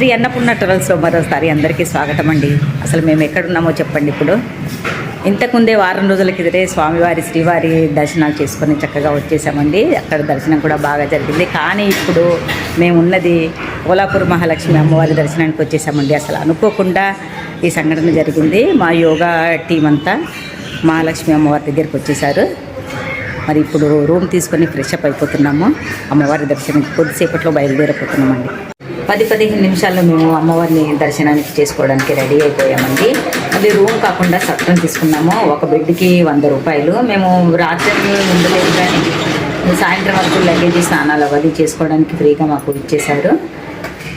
శ్రీ అన్నపూర్ణ ట్రావెల్స్లో మరోసారి అందరికీ స్వాగతం అండి. అసలు మేము ఎక్కడున్నామో చెప్పండి ఇప్పుడు. ఇంతకుముందే వారం రోజుల కిందటే స్వామివారి శ్రీవారి దర్శనాలు చేసుకొని చక్కగా వచ్చేసామండి. అక్కడ దర్శనం కూడా బాగా జరిగింది. కానీ ఇప్పుడు మేము ఉన్నది కోలాపూర్ మహాలక్ష్మి అమ్మవారి దర్శనానికి వచ్చేసామండి. అసలు అనుకోకుండా ఈ సంఘటన జరిగింది. మా యోగా టీం అంతా మహాలక్ష్మి అమ్మవారి దగ్గరికి వచ్చేసారు. మరి ఇప్పుడు రూమ్ తీసుకొని ఫ్రెష్ అప్ అయిపోతున్నాము. అమ్మవారి దర్శనం కొద్దిసేపట్లో బయలుదేరిపోతున్నామండి. పది పదిహేను నిమిషాల్లో మేము అమ్మవారిని దర్శనానికి చేసుకోవడానికి రెడీ అయిపోయామండి. అది రూమ్ కాకుండా సత్రం తీసుకున్నాము. ఒక బెడ్కి వంద రూపాయలు. మేము రాత్రి ఉండలేదు కానీ సాయంత్రం వరకు లగేజ్ స్నానాలు అవన్నీ చేసుకోవడానికి ఫ్రీగా మాకు ఇచ్చేశారు.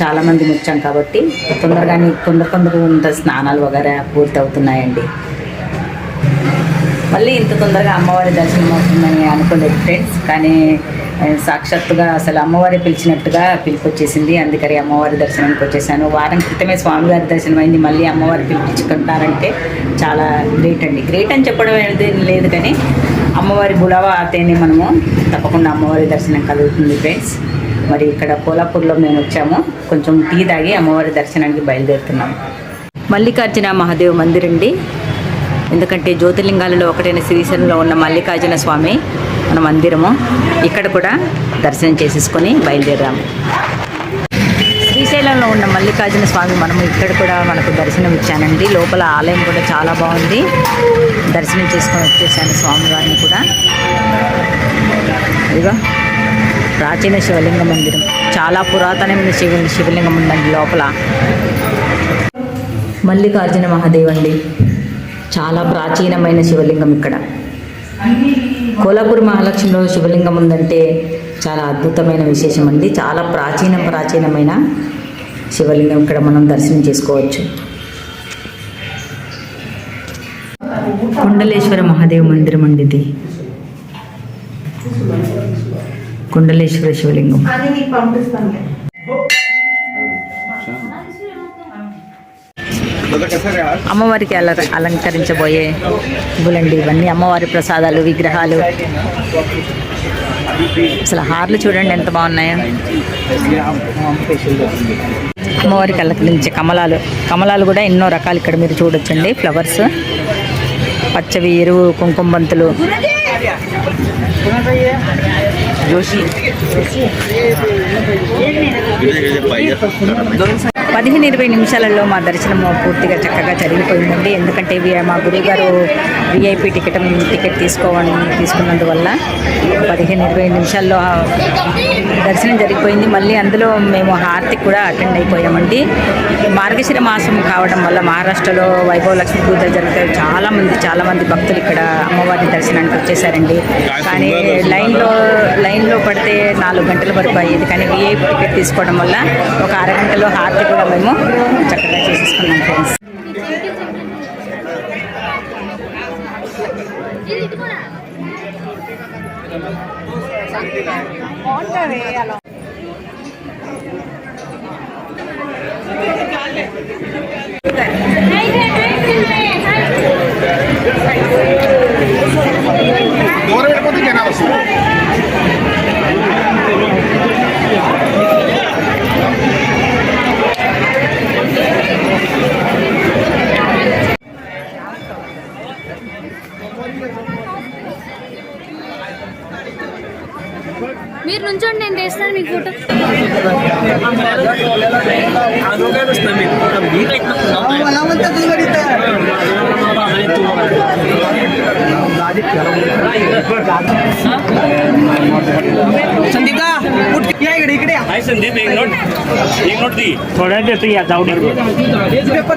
చాలామంది వచ్చాం కాబట్టి తొందరగానే కొందరు కొందరు ఇంత స్నానాలు వగేరా పూర్తి అవుతున్నాయండి మళ్ళీ ఇంత తొందరగా అమ్మవారి దర్శనం అవుతుందని అనుకోలేదు ఫ్రెండ్స్ కానీ సాక్షాత్తుగా అసలు అమ్మవారి పిలిచినట్టుగా పిలిపొచ్చేసింది అందుకని అమ్మవారి దర్శనానికి వచ్చేసాను. వారం క్రితమే స్వామివారి దర్శనం అయింది మళ్ళీ అమ్మవారి పిలిపించుకుంటారంటే చాలా గ్రేట్ అండి. గ్రేట్ అని చెప్పడం అనేది లేదు కానీ అమ్మవారి బుడవ అతేనే మనము తప్పకుండా అమ్మవారి దర్శనం కలుగుతుంది ఫ్రెండ్స్. మరి ఇక్కడ కోలాపూర్లో మేము వచ్చాము. కొంచెం టీ తాగి అమ్మవారి దర్శనానికి బయలుదేరుతున్నాము. మల్లికార్జున మహాదేవ్ మందిర్ అండి ఎందుకంటే జ్యోతిర్లింగాలలో ఒకటైన శ్రీశైలంలో ఉన్న మల్లికార్జున స్వామి మన మందిరము. ఇక్కడ కూడా దర్శనం చేసేసుకొని బయలుదేరాము. శ్రీశైలంలో ఉన్న మల్లికార్జున స్వామి మనము ఇక్కడ కూడా మనకు దర్శనం ఇచ్చానండి. లోపల ఆలయం కూడా చాలా బాగుంది. దర్శనం చేసుకొని వచ్చేసాను స్వామివారిని కూడా. ఇదిగో ప్రాచీన శివలింగ మందిరం. చాలా పురాతనమైన శివ శివలింగం ఉందండి లోపల. మల్లికార్జున మహాదేవ్ అండి. చాలా ప్రాచీనమైన శివలింగం ఇక్కడ. కోలాపూర్ మహాలక్ష్మిలో శివలింగం ఉందంటే చాలా అద్భుతమైన విశేషం అండి. చాలా ప్రాచీన ప్రాచీనమైన శివలింగం ఇక్కడ మనం దర్శనం చేసుకోవచ్చు. కుండలేశ్వర మహాదేవ మందిరం అండి ఇది. కుండలేశ్వర శివలింగం. అమ్మవారికి అల అలంకరించబోయే బులండి ఇవన్నీ అమ్మవారి ప్రసాదాలు విగ్రహాలు. అసలు హార్లు చూడండి ఎంత బాగున్నాయో. అమ్మవారికి అలంకరించే కమలాలు. కమలాలు కూడా ఎన్నో రకాలు ఇక్కడ మీరు చూడొచ్చండి ఫ్లవర్స్. పచ్చవి ఎరువు కుంకుమ బంతులు పదిహేను ఇరవై నిమిషాలలో మా దర్శనం పూర్తిగా చక్కగా జరిగిపోయిందండి. ఎందుకంటే మా గురువుగారు విఐపి టికెట్ టికెట్ తీసుకోవడం తీసుకున్నందువల్ల పదిహేను ఇరవై నిమిషాల్లో దర్శనం జరిగిపోయింది. మళ్ళీ అందులో మేము హారతికి కూడా అటెండ్ అయిపోయామండి. మార్గశిర మాసం కావడం వల్ల మహారాష్ట్రలో వైభవ లక్ష్మి పూజలు జరుగుతాయి చాలా మంది చాలా మంది భక్తులు ఇక్కడ అమ్మవారి దర్శనానికి వచ్చేసారండి. కానీ లైన్లో లైన్లో పడితే నాలుగు గంటల వరకు అయ్యేది. కానీ విఐపి టికెట్ తీసుకోవడం వల్ల ఒక అరగంటలో హారతి కూడా మేము చక్కగా చేసేసుకున్నాం ఫ్రెండ్స్. దూరం अनुभवच नवीन मी काही मला म्हणतात संदीपा कुठे या इकडे इकडे हाय संदीप एक नोट एक नोट दी. थोड्या देतो या जाऊ दे. पेपर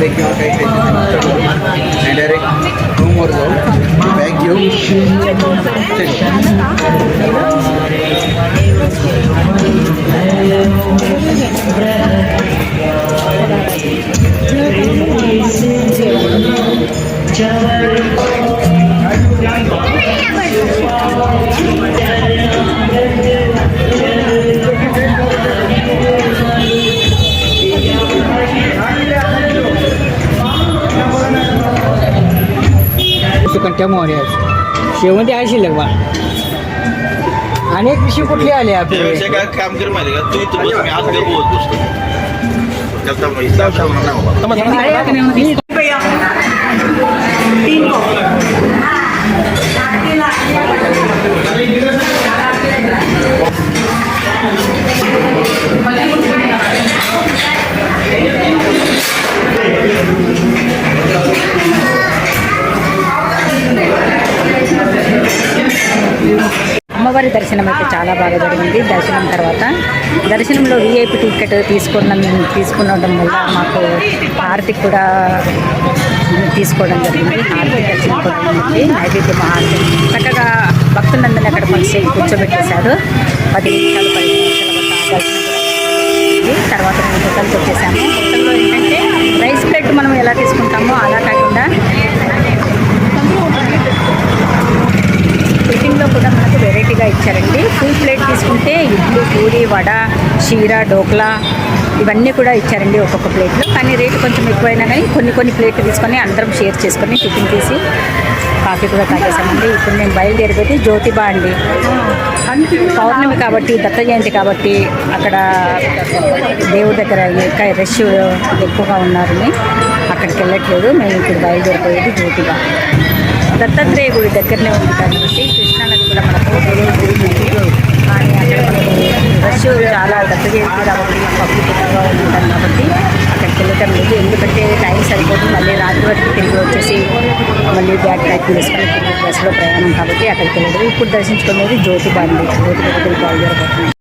ते किंवा काही त्याच्यानंतर डायरेक्ट रूमवर जाऊ बॅग घेऊ कंट्या मोहऱ्या शेवंती आहे शिल्लक बा. अनेक विषय कुठले आले आपले काय काम कर माहिती का? तू इथं बस मी आज गप्प होत बसतो त्याचा हिसाब सांगणार नाही बाबा అమ్మవారి దర్శనం అయితే చాలా బాగా జరిగింది. దర్శనం తర్వాత దర్శనంలో విఐపి టికెట్ తీసుకున్న మేము తీసుకునడం వల్ల మాకు హారతి కూడా తీసుకోవడం జరిగింది. హారతి దర్శనం కూడా ఉంది నైవేద్యం హారతి చక్కగా భక్తులందరినీ అక్కడ మనిషి కూర్చోబెట్టేశారు. పది నిమిషాలు పది వడ షీర డోక్లా ఇవన్నీ కూడా ఇచ్చారండి ఒక్కొక్క ప్లేట్లో. కానీ రేటు కొంచెం ఎక్కువైనా కానీ కొన్ని కొన్ని ప్లేట్లు తీసుకొని అందరం షేర్ చేసుకొని టిఫిన్ తీసి కాఫీ కూడా తాగేసామండి. ఇప్పుడు నేను బయలుదేరిపోతే జ్యోతిబా అండి. పౌర్ణమి కాబట్టి దత్త జయంతి కాబట్టి అక్కడ దేవుడి దగ్గర ఇంకా రష్ ఎక్కువగా ఉన్నారని అక్కడికి వెళ్ళట్లేదు. మేము ఇప్పుడు బయలుదేరిపోయేది జ్యోతిబా. దత్తాత్రేయ గుడి దగ్గరనే ఉంది కాబట్టి కృష్ణానది కూడా మనకు కానీ అక్కడ రష్ చాలా దత్త జయంతి కాబట్టి పబ్లిక్ ఎక్కువగా ఉంటాం కాబట్టి అక్కడికి వెళ్ళటం లేదు. ఎందుకంటే టైం సరిపోతుంది. మళ్ళీ రాత్రి వరకు తిరిగి వచ్చేసి మళ్ళీ బ్యాగ్ ప్యాక్ చేసుకుని బస్సులో ప్రయాణం కాబట్టి అక్కడికి వెళ్ళలేదు ఇప్పుడు దర్శించుకునేది జ్యోతిబా అండి జ్యోతిబా దగ్గరికి బయలుదేరబోతున్నాం.